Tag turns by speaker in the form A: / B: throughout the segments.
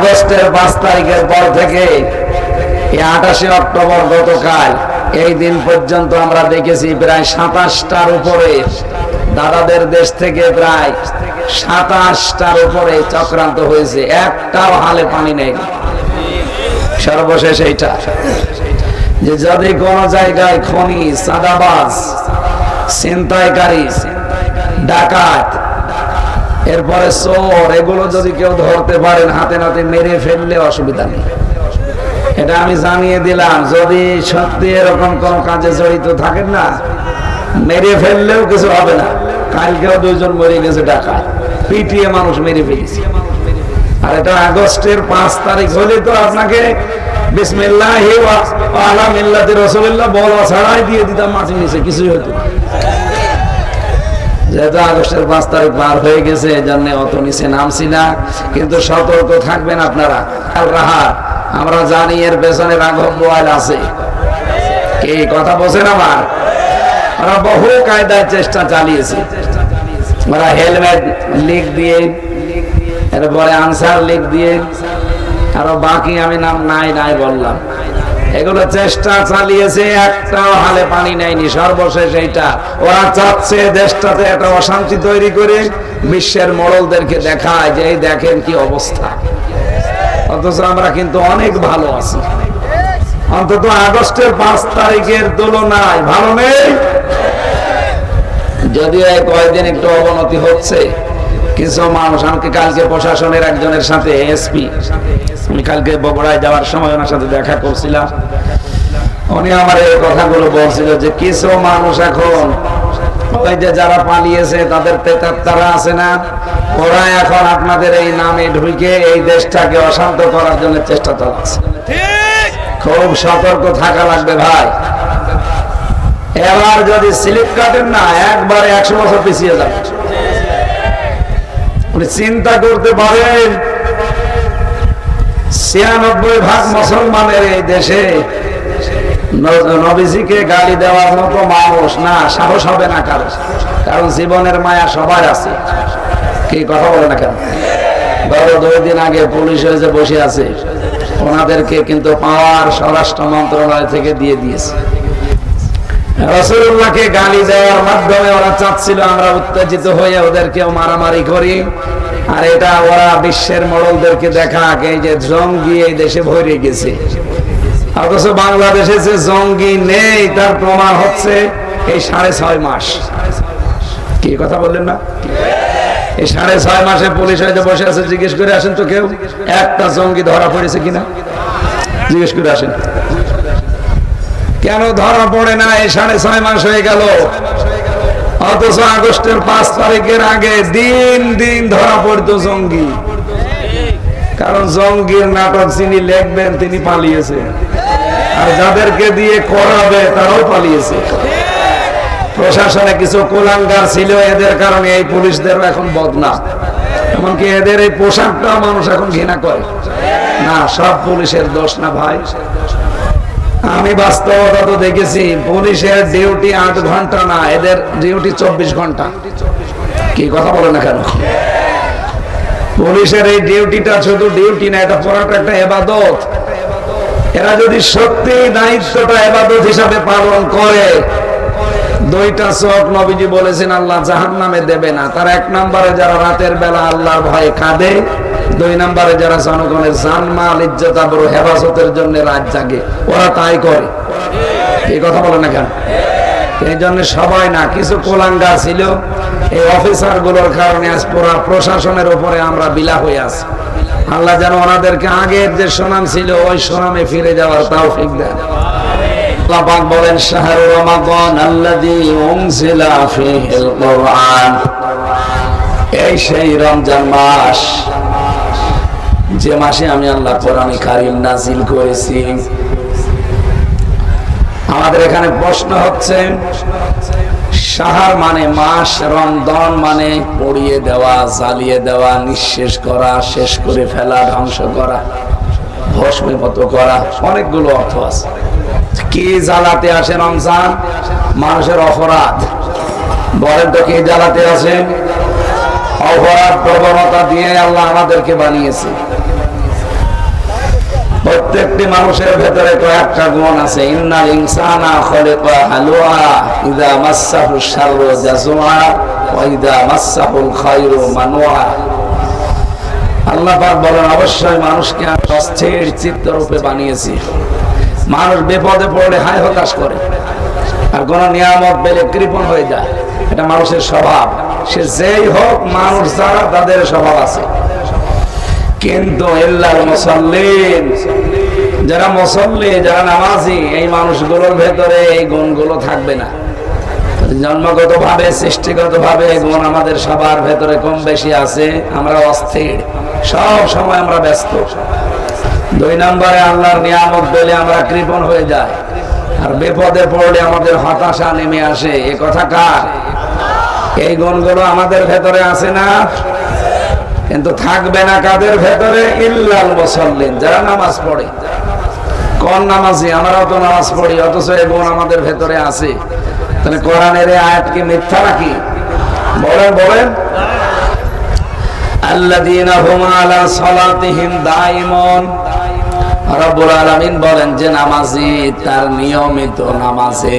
A: আগস্টের পাঁচ তারিখের পর থেকে আঠাশে অক্টোবর গতকাল এই দিন পর্যন্ত আমরা দেখেছি প্রায় সাতাশটার উপরে দাদাদের দেশ থেকে প্রায় সাতাশটার উপরে চক্রান্ত হয়েছে। একটাও হালে পানি নেই। সর্বশেষ এইটা। যে যদি কোন জায়গায় খনি সাদাবাজ ছিনতাইকারী, ডাকাত এরপরে চোর, এগুলো যদি কেউ ধরতে পারেন হাতে নাতে মেরে ফেললে অসুবিধা নেই। এটা আমি জানিয়ে দিলাম, যদি সত্যি এরকম কোন কাজে জড়িত থাকেন না, মেরে ফেললেও কিছু হবে না। কালকেও দুইজন মরে গেছে ডাকাত। পিটিয়ে মানুষ মেরে ফেলেছে। আর এটা আগস্টের পাঁচ তারিখ হলে তো আপনাকে বিসমিল্লাহি আলা মিল্লাতি রাসূলিল্লাহ বলা ছাড়াই দিয়ে দিতাম মাটির নিচে কিছুই হতো। যেহেতু আগস্টের পাঁচ তারিখ পার হয়ে গেছে, এই জন্য অত নিচে নামছি না। কিন্তু সতর্ক থাকবেন আপনারা। কাল রাহাত আমরা জানি এর পেছনে রাঘব বোয়াল আছে। কি কথা বলছেন আমার ওরা বহু কায়দায় চেষ্টা চালিয়েছে। ওরা হেলমেট লিখ দিয়ে, এরপরে আনসার লিখ দিয়ে, আরও বাকি আমি নাম নাই নাই বললাম। এগুলো চেষ্টা চালিয়েছে, একটাও হালে পানি নেয়নি, সর্বশেষ এইটা। ওরা চাচ্ছে দেশটাতে একটা অশান্তি তৈরি করে, বিশ্বের মডলদেরকে দেখায় যে দেখেন কি অবস্থা। অথচ আমরা কিন্তু অনেক ভালো আছি। অন্তত আগস্টের পাঁচ তারিখের তুলনায় ভালো নেই। যদিও কয়েকদিন একটু অবনতি হচ্ছে কিছু মানুষ আমাকে কালকে প্রশাসনের একজনের সাথে এসপি আমি কালকে বগুড়ায় যাওয়ার সময় ওনার সাথে দেখা করছিলাম। উনি আমার এই কথাগুলো বলছিল যে কিছু মানুষ এখন ওই যে যারা পালিয়েছে তাদের তারা আছে না ওরা এখন আপনাদের এই নামে ঢুকে এই দেশটাকে অশান্ত করার জন্য চেষ্টা চালাচ্ছে। খুব সতর্ক থাকা লাগবে ভাই। এবার যদি স্লিপ কাটেন না একবারে একশো বছর পিছিয়ে যাবে। আপনি চিন্তা করতে পারেন, ছিয়ানব্বই ভাগ মুসলমানের এই দেশে নবীজিকে গালি দেওয়ার মতো মানুষ না, সাহস হবে না কারও। কারণ জীবনের মায়া সবার আছে। কি কথা বলে না কেন? গত দুই দিন আগে পুলিশ হয়েছে বসে আছে, ওনাদেরকে কিন্তু পাওয়ার স্বরাষ্ট্র মন্ত্রণালয় থেকে দিয়ে দিয়েছে। রসুল্লাহকে গালি দেওয়ার মাধ্যমে ওরা চাচ্ছিল আমরা উত্তেজিত হয়ে ওদেরকেও মারামারি করি। আর এটা ওরা বিশ্বের মডলদেরকে যে জঙ্গি এই দেশে ভরে গেছে। অথচ বাংলাদেশে যে জঙ্গি নেই, তার প্রমাণ হচ্ছে এই সাড়ে ছয় মাস। কি কথা বললেন না? এই সাড়ে ছয় মাসে পুলিশ হয়তো বসে আছে, জিজ্ঞেস করে আসেন তো কেউ? একটা জঙ্গি ধরা পড়েছে কিনা? জিজ্ঞেস করে আসেন। কেন ধরা পড়ে না? এই সাড়ে ছয় মাস হয়ে গেল। অথচ আগস্টের পাঁচ তারিখের আগে দিন দিন ধরা পড়তো জঙ্গি। কারণ জঙ্গির নাটক যিনি লিখবেন, তিনি পালিয়েছে। আর যাদেরকে দিয়ে করাবে, তারাও পালিয়েছে। প্রশাসনে কিছু কুলাঙ্গার ছিল, এদের কারণে এই পুলিশদের এখন বদনাম। এমনকি এদের এই পোশাকটা মানুষ এখন ঘৃণা করে। না, সব পুলিশের দোষ না ভাই। আমি বাস্তবতা তো দেখেছি, পুলিশের ডিউটি আট ঘণ্টা না, এদের ডিউটি চব্বিশ ঘণ্টা। কি কথা বলে না কেন? পুলিশের এই ডিউটিটা শুধু ডিউটি না, এটা পুরাটা একটা এবাদত। এরা যদি সত্যি দায়িত্বটা এবাদত হিসাবে পালন করে, দুইটা চোখ নবীজি বলেছেন, আল্লাহ জাহান নামে দেবে না। তার এক নম্বরে, যারা রাতের বেলা আল্লাহর ভয়ে কাঁদে দুই নম্বরে যারা জনগণের জানমাল, ইজ্জত, আবরু, হেফাজতের জন্য রাত জাগে, ওরা তাই করে। এই কথা বলে না কেন? এই জন্য সবাই না, কিছু কোলাঙ্গা ছিল, এই অফিসারগুলোর কারণে আজ পুরা প্রশাসনের উপরে আমরা বিলা হয়ে আছি। আল্লাহ যেন ওনাদেরকে আগের যে সুনাম ছিল, ওই সুনামে ফিরে যাওয়ার তাও ঠিক দেন। আল্লাহ পাক বলেন, শাহরু রমাদান আল্লাযী উনজিলা ফীহিল কুরআন। এই সেই রমজান মাস যে মাসে আমি আল্লাহ কোরআন কারীম নাজিল করেছি, আমাদের এখানে প্রশ্ন হচ্ছে সাহার মানে মাস রমদন মানে পড়িয়ে দেওয়া, জ্বালিয়ে দেওয়া, নিঃশেষ করা, শেষ করে ফেলা, ধ্বংস করা ভস্মীভূত করা, অনেকগুলো অর্থ আছে। কি জ্বালাতে আসে রমজান? মানুষের অপরাধ। বলেন তো কি জ্বালাতে আসে? অপরাধ প্রবণতা দিয়ে আল্লাহ আমাদেরকে বানিয়েছে। প্রত্যেকটি মানুষের ভেতরে কয়েকটা গুণ আছে। ইন্নাল ইনসানা খলিকা হালুয়া ইদা মাসসাহু শাররু জাজুআ ওয়া ইদা মাসসাহুল খায়রু মানুআ আল্লাহ পাক বলেন, অবশ্যই মানুষকে অস্থির চিত্তরূপে বানিয়েছি। মানুষ বিপদে পড়লে হায় হতাশ করে। আর কোন নিয়ামত পেলে কৃপণ হয়ে যায়। এটা মানুষের স্বভাব। সে যেই হোক, মানুষ যারা, তাদের স্বভাব আছে। কিন্তু ইল্লাল মুসাল্লিন, যারা মুসল্লি, যারা নামাজি, এই মানুষগুলোর ভেতরে এই গুণগুলো থাকবে না। জন্মগত ভাবে সৃষ্টিগত ভাবে গুণ আমাদের সবার ভেতরে কম বেশি আছে, আমরা অস্থির। সব সময় আমরা ব্যস্ত। দুই নম্বরে আল্লাহর নিয়ামত বলে আমরা কৃপণ হয়ে যাই। আর বিপদে পড়লে আমাদের হতাশা নেমে আসে। এ কথা কার? এই গুণগুলো আমাদের ভেতরে আছে না? কিন্তু থাকবে না কাদের ভেতরে? ইল্লাল মুসাল্লিন, যারা নামাজ পড়ে। কোন নামাজি? আমরাও তো নামাজ পড়ি, অথচ এই গুণ আমাদের ভেতরে আছে। তাহলে কোরআনের আয়াত কি মিথ্যা নাকি? বলেন বলেন। রব্বুল বলেন যে নামাজি তার নিয়মিত নামাজে,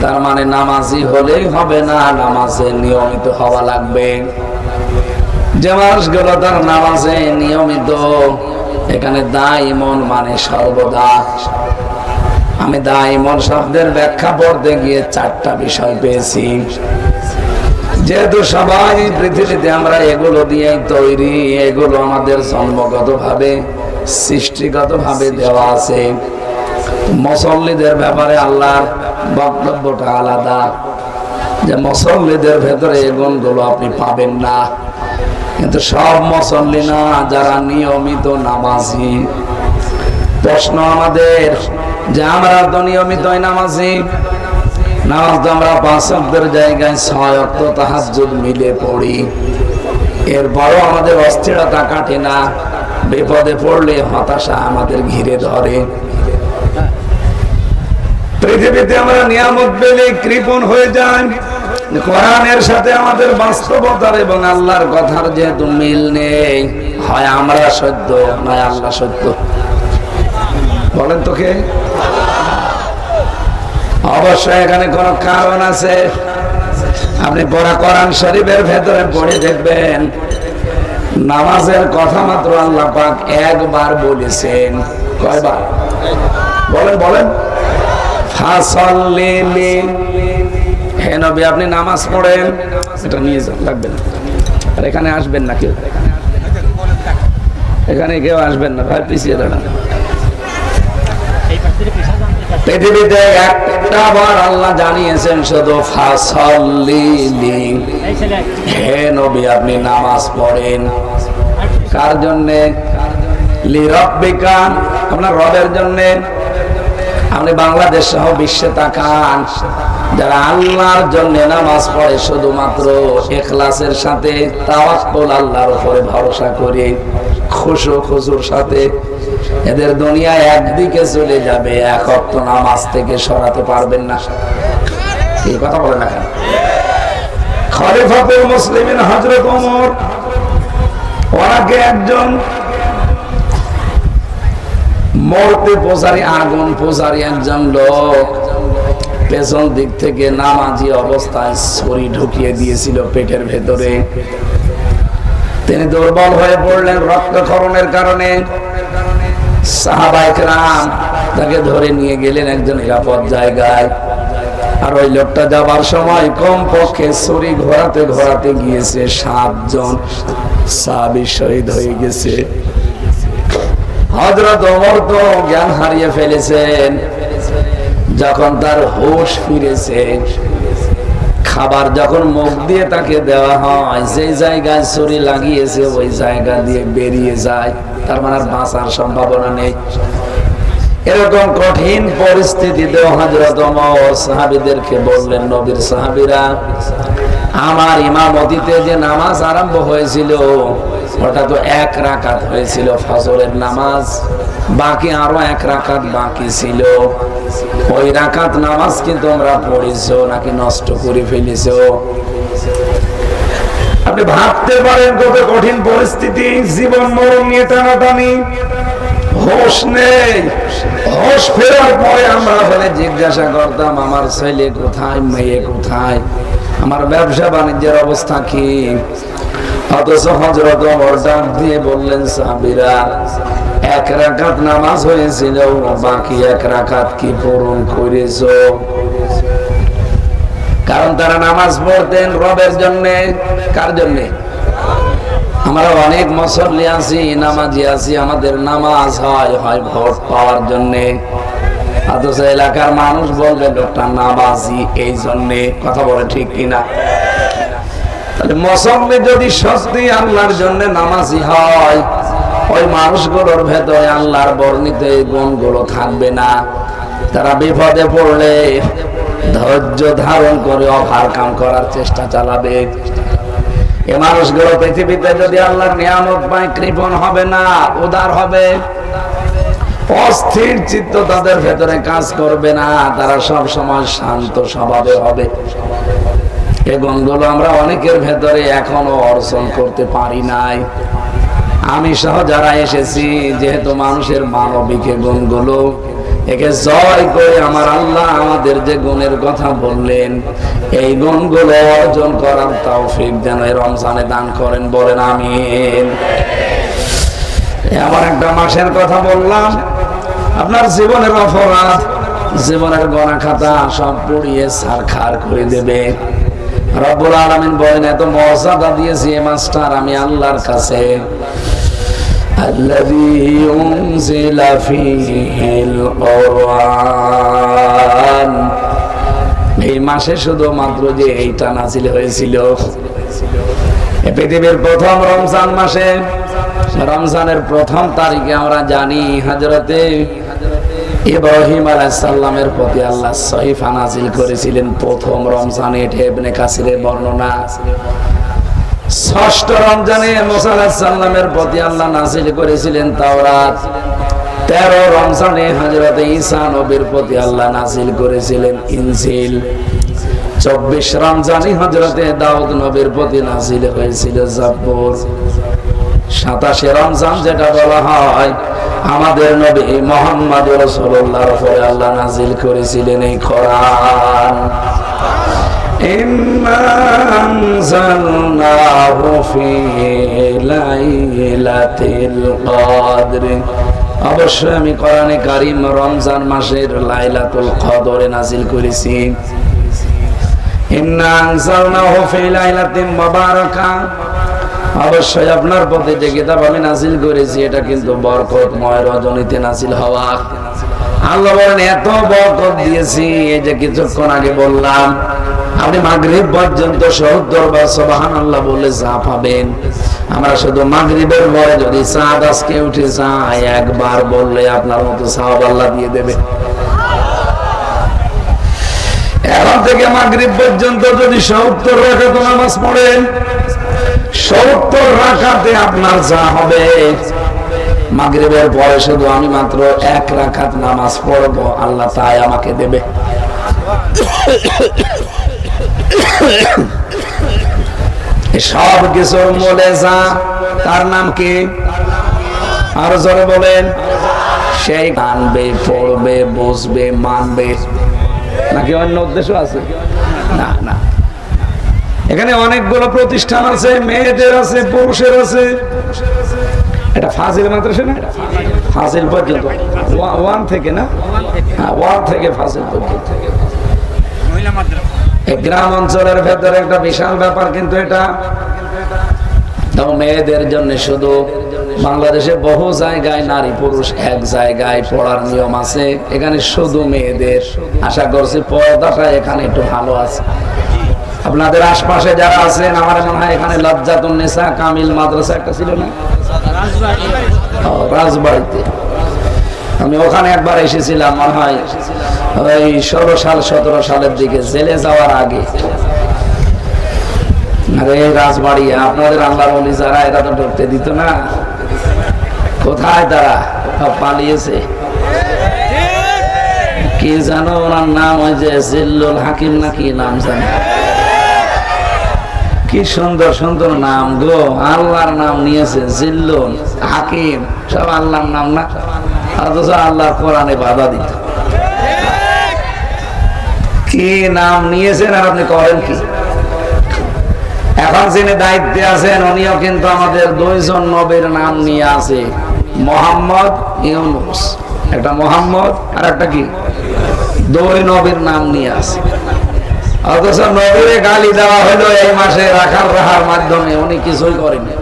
A: তার মানে নামাজি হলেই হবে না, নামাজে নিয়মিত হওয়া লাগবে। যে মানুষগুলো তার নামাজে নিয়মিত, এখানে দাইমন মানে সর্বদা। আমি দাইমন শব্দের ব্যাখ্যা পড়তে গিয়ে চারটা বিষয় পেয়েছি। যেহেতু সবাই পৃথিবীতে আমরা এগুলো দিয়ে তৈরি, এগুলো আমাদের জন্মগত ভাবে সৃষ্টিগত ভাবে দেওয়া আছে। মুসল্লিদের ব্যাপারে আল্লাহর বক্তব্যটা আলাদা। যে মুসল্লিদের ভেতরে এই গুণগুলো আপনি পাবেন না। কিন্তু সব মুসল্লি না, যারা নিয়মিত নামাজি। প্রশ্ন আমাদের, যে আমরা তো নিয়মিত নামাজি, নামাজ তো আমরা পাঁচ অক্টের জায়গায় ছয় অক্ট তাহাজুদ মিলে পড়ি। এরপরও আমাদের অস্থিরতা কাটে না। বিপদে পড়লে হতাশা আমাদের ঘিরে ধরে। পৃথিবীতে আমরা নিয়ামত পেলে কৃপণ হয়ে যাই। কোরআনের সাথে আমাদের বাস্তবতার এবং আল্লাহর কথার যেহেতু মিল নেই, হয় আমরা সত্য নয় আল্লাহ সত্য? বলেন তোকে অবশ্যই এখানে কোন কারণ আছে। আপনি পড়া কোরআন শরীফের ভেতরে পড়ে দেখবেন, নামাজের কথা মাত্র আল্লাহ পাক একবার বলেছেন। কয়বার? বলেন বলেন। ফাসল্লিলি হে আপনি নামাজ পড়েন, এটা নিয়ে যান, লাগবে না। আর এখানে আসবেন না কেউ। এখানে কেউ আসবেন না, ভাই, পিছিয়ে দাঁড়ান। পৃথিবীতে একটা বার আল্লাহ জানিয়েছেন, শুধু ফাসল্লিলি হে নবী, আপনি নামাজ পড়েন। কার জন্যে? লি রব্বিকা, আপনার রবের জন্যে। আপনি বাংলাদেশ সহ বিশ্বে তাকান। যারা আল্লাহর জন্য নামাজ পড়ে, শুধুমাত্র এখলাসের সাথে, তাওয়াক্কুল আল্লাহর উপরে ভরসা করে, খুশু খুশুর সাথে, এদের দুনিয়া একদিকে চলে যাবে, এক অক্ত নামাজ থেকে সরাতে পারবেন না। এই কথা বলে না খলিফাতুল মুসলিমিন হযরত ওমর, ওনাকে একজন মরতে পূজারি, আগুন পূজারি একজন লোক পেছন দিক থেকে নামাজি অবস্থায় ছড়ি ঢুকিয়ে দিয়েছিল পেটের ভেতরে। তিনি দুর্বল হয়ে পড়লেন রক্তক্ষরণের কারণে। সাহাবাইকরাম তাকে ধরে নিয়ে গেলেন একজন নিরাপদ জায়গায়। আর ওই লোকটা যাবার সময় কম পক্ষে ছড়ি ঘোরাতে ঘোরাতে গিয়েছে, সাতজন সাহাবি শহীদ হয়ে গেছে। হজরত অমর তো জ্ঞান হারিয়ে ফেলেছেন। যখন তার হোশ ফিরেছে, খাবার যখন মুখ দিয়ে তাকে দেওয়া হয় যে জায়গায় ছুরি লাগিয়েছে, ওই জায়গা দিয়ে বেরিয়ে যায়। তার মানে বাঁচার সম্ভাবনা নেই। এরকম কঠিন পরিস্থিতিতে হজরত ওমর সাহাবিদেরকে বললেন, নবীর সাহাবিরা, আমার ইমামতিতে যে নামাজ আরম্ভ হয়েছিল ওটা তো এক রাকাত হয়েছিল ফজরের নামাজ, বাকি আরও এক রাকাত বাকি ছিল। ওই রাকাত নামাজ কি তোমরা পড়েছো নাকি নষ্ট করে ফেলেছো? আপনি ভাবতে পারেন কত কঠিন পরিস্থিতি, জীবন মরণ নিয়ে টানাটানি। হোশ নেই। হোশ ফেরার পরে আমরা বলে জিজ্ঞাসা করতাম, আমার ছেলে কোথায়? মেয়ে কোথায়? আমার ব্যবসা বাণিজ্যের অবস্থা কি? দিয়ে বললেন এক নামাজ হয়েছিল, বাকি এক কি করেছ? কারণ তারা নামাজ পড়তেন রবের জন্য। কার জন্যে? আমরা অনেক মসল্লি আছি, নামাজি আছি, আমাদের নামাজ হয় হয় ভোট পাওয়ার জন্য। অথচ এলাকার মানুষ বলবে, লোকটা নামাজি, এই জন্যে। কথা বলে ঠিক কিনা? যদি সত্যি আল্লাহর জন্য নামাজি হয়, ওই মানুষগুলোর ভেতরে আল্লাহর বর্ণিত এই গুণগুলো থাকবে না। তারা বিপদে পড়লে ধৈর্য ধারণ করে করার চেষ্টা চালাবে। এ মানুষগুলো পৃথিবীতে যদি আল্লাহর নিয়ামত পায়, কৃপণ হবে না, উদার হবে। অস্থির চিত্ত তাদের ভেতরে কাজ করবে না, তারা সব সময় শান্ত স্বভাবে হবে। এ গুণগুলো আমরা অনেকের ভেতরে এখনও অর্জন করতে পারি নাই। আমি সহ যারা এসেছি, যেহেতু মানুষের মানবিক গুণগুলো একে জয় করে আমার আল্লাহ আমাদের যে গুণের কথা বললেন, এই গুণগুলো অর্জন করার তৌফিক যেন এই রমজানে দান করেন বলেন, আমিন। আমার একটা মাসের কথা বললাম, আপনার জীবনের অপরাধ, জীবনের গণা খাতা সব পড়িয়ে সারখার করে দেবে। রব্বুল আলামিন বলেন এত মর্যাদা দিয়েছি এ মাস্টার আমি আল্লাহর কাছে الذي أنزل فيه القرآن এই মাসে শুধুমাত্র যে এইটা নাজিল হয়েছিল এ পৃথিবীর প্রথম রমজান মাসে রমজানের প্রথম তারিখে আমরা জানি হাজরতে ইব্রাহিম আলাইসাল্লামের প্রতি আল্লাহ সহিফা নাজিল করেছিলেন প্রথম রমজানে এটা ইবনে কাসিরের বর্ণনা। ষষ্ঠ রমজানে মুসা আলাইসাল্লামের প্রতি আল্লাহ নাজিল করেছিলেন তাওরাত। তেরো রমজানে হজরত ঈসা নবীর প্রতি আল্লাহ নাজিল করেছিলেন ইনজিল। চব্বিশ রমজানে হজরতে দাউদ নবীর প্রতি নাজিল হয়েছিল জাব্বুর। সাতাশে রমজান যেটা বলা হয়, আমাদের নবী মোহাম্মদ রসুল্লাহর আল্লাহ নাজিল করেছিলেন এই খরান অবশ্যই আমি কোরআনে কারিম রমজান মাসের লাইলাতুল কদরে নাজিল করেছি। ইন্না আনজালনাহু লাইলাতিন মুবারাকা। অবশ্যই আপনার প্রতি যে কিতাব আমি নাজিল করেছি, এটা কিন্তু বরকতময় রজনীতে নাজিল হওয়া। আল্লাহ বলেন, এত বরকত দিয়েছি, এই যে কিছুক্ষণ আগে বললাম, আপনি মাগরিব পর্যন্ত সত্তর বা সবাহান আল্লাহ বলে যা পাবেন। আমরা শুধু মাগরিবের পরে যদি চাঁদ আজকে উঠে যায়, একবার বললে আপনার মতো সাহাব আল্লাহ দিয়ে দেবে। এখন থেকে মাগরিব পর্যন্ত যদি সত্তর রাখাত নামাজ পড়েন সত্তর রাখাতে আপনার যা হবে। মাগরিবের পরে শুধু আমি মাত্র এক রাখাত নামাজ পড়ব, আল্লাহ তাই আমাকে দেবে। সব কিছুর মূলে যা, তার নাম কি? আরও জোরে বলেন। সেই কানবে পড়বে বসবে মানবে। নাকি অন্য উদ্দেশ্য আছে? না না। এখানে অনেকগুলো প্রতিষ্ঠান আছে মেয়েদের আছে পুরুষের আছে। এটা ফাজিল মাদ্রাসা না? ফাজিল পর্যন্ত। ওয়ান থেকে না? হ্যাঁ ওয়ান থেকে ফাজিল পর্যন্ত। গ্রাম অঞ্চলের ভেতরে একটা বিশাল ব্যাপার কিন্তু এটা তাও মেয়েদের জন্য শুধু বাংলাদেশে বহু জায়গায় নারী পুরুষ এক জায়গায় পড়ার নিয়ম আছে। এখানে শুধু মেয়েদের। আশা করছি পর্দাটা এখানে একটু ভালো আছে। আপনাদের আশপাশে যারা আছেন, আমার মনে হয় এখানে লজ্জাতুন নেশা, কামিল মাদ্রাসা একটা ছিল না? রাজবাড়িতে। আমি ওখানে একবার এসেছিলাম, মনে হয় ওই ষোলো সাল, সতেরো সালের দিকে, জেলে যাওয়ার আগে। আরে, রাজবাড়ি, আপনাদের যারা, এরা তো ঢুকতে দিত না। কোথায় তারা? পালিয়েছে। কি জানো ওনার নাম ওই যে জিল্লুল হাকিম না কি নাম জানো কি সুন্দর সুন্দর নাম গো। আল্লাহর নাম নিয়েছে জিল্লুল হাকিম। সব আল্লাহর নাম না? অথচ আল্লাহ কোরআনে বাধা দিত। কি নাম নিয়েছেন আর আপনি করেন কি? এখন যিনি দায়িত্বে আছেন, উনিও কিন্তু আমাদের দুইজন নবীর নাম নিয়ে আছে। মোহাম্মদ ইউনুস। একটা মোহাম্মদ আর একটা কি? দুই নবীর নাম নিয়ে আছে। অথচ নবীরে গালি দেওয়া হলো এই মাসে রাখার রাহার মাধ্যমে, উনি কিছুই করেনি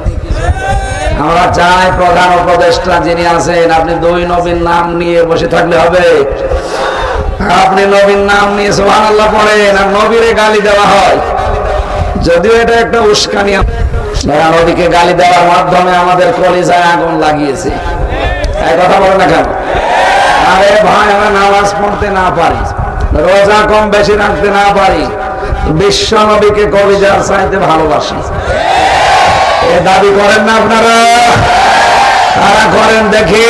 A: আমরা চাই প্রধান উপদেষ্টা যিনি আছেন, আপনি দুই নবীর নাম নিয়ে বসে থাকলে হবে। আপনি নবীর নাম নিয়ে সোহান আল্লাহ পড়েন আর নবীরে গালি দেওয়া হয়। যদিও এটা একটা উস্কানি। নবীকে গালি দেওয়ার মাধ্যমে আমাদের কলিজায় আগুন লাগিয়েছে। এই কথা বলে না কেন? আরে ভাই, আমরা নামাজ পড়তে না পারি। রোজা কম বেশি রাখতে না পারি। বিশ্ব নবীকে কলিজার চাইতে ভালোবাসি। এ দাবি করেন না আপনারা? তারা করেন দেখি।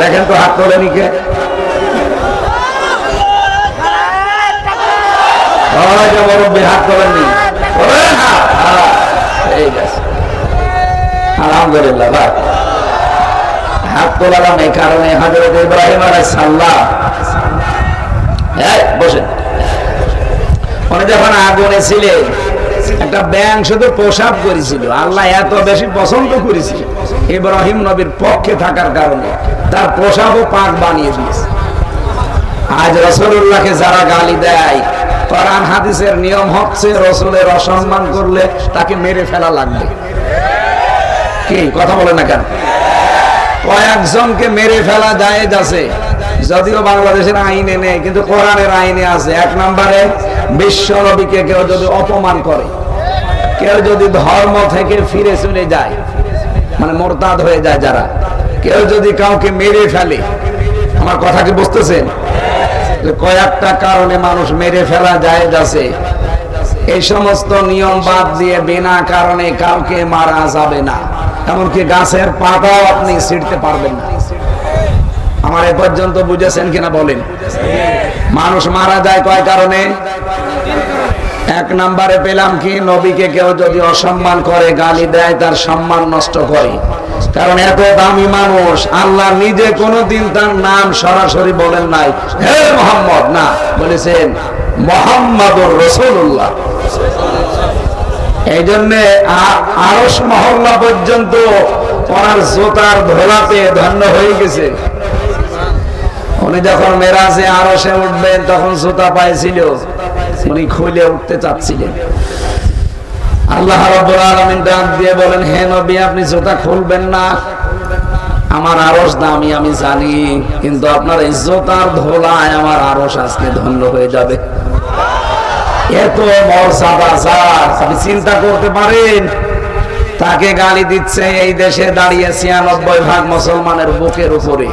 A: দেখেন তো হাত তোলে নিকে মুরব্বী, হাত তোলেননি আলহামদুলিল্লাহ হাত তোলালাম এই কারণে হজরত ইব্রাহিম আলাইহিস সালাম, এই বসেন। উনি যখন আগুনে ছিলেন একটা ব্যাং শুধু প্রসাব করেছিল, আল্লাহ এত বেশি পছন্দ করেছিল ইব্রাহিম নবীর পক্ষে থাকার কারণে। তার প্রসাবও পাক বানিয়ে দিয়েছে। আজ রসুল্লাহকে যারা গালি দেয়, কোরআন হাদিসের নিয়ম হচ্ছে রসুলের অসম্মান করলে তাকে মেরে ফেলা লাগবে। কি? কথা বলে না কেন? কয়েকজনকে মেরে ফেলা যায় আছে। যদিও বাংলাদেশের আইনে নেই, কিন্তু কোরআনের আইনে আছে। এক নম্বরে, বিশ্ব নবীকে কেউ যদি অপমান করে, কেউ যদি ধর্ম থেকে ফিরে চলে যায় মানে মোরতাদ হয়ে যায় যারা, কেউ যদি কাউকে মেরে ফেলে, আমার কথা কি বুঝতেছেন? কয়েকটা কারণে মানুষ মেরে ফেলা যায় আছে। এই সমস্ত নিয়ম বাদ দিয়ে বিনা কারণে কাউকে মারা যাবে না। এমনকি গাছের পাতাও আপনি ছিঁড়তে পারবেন না। আমার এ পর্যন্ত বুঝেছেন কিনা বলেন? মানুষ মারা যায় কয় কারণে? এক নম্বরে পেলাম কি, নবীকে কেউ যদি অসম্মান করে, গালি দেয়, তার সম্মান নষ্ট করে। কারণ এত দামি মানুষ, আল্লাহ নিজে কোনোদিন তার নাম সরাসরি বলেন নাই। হে মোহাম্মদ, না, বলেছেন মোহাম্মদুর রসুল্লাহ এই জন্যে আরস মহল্লা পর্যন্ত ওনার জোতার ধোলাতে ধন্য হয়ে গেছে। উনি যখন মেরাজে আরসে উঠবেন, তখন জুতা পাইছিল। উনি খুলে উঠতে চাচ্ছিলেন। আল্লাহ রাব্বুল আলামিন ডাক দিয়ে বলেন, হে নবী, আপনি জুতা খুলবেন না। আমার আরস দামি, আমি জানি, কিন্তু আপনার ইজ্জতার ধোলায় আমার আরস আজকে ধন্য হয়ে যাবে। এত মর্যাদা স্যার আপনি চিন্তা করতে পারেন? তাকে গালি দিচ্ছে এই দেশে দাঁড়িয়ে ছিয়ানব্বই ভাগ মুসলমানের বুকের উপরে।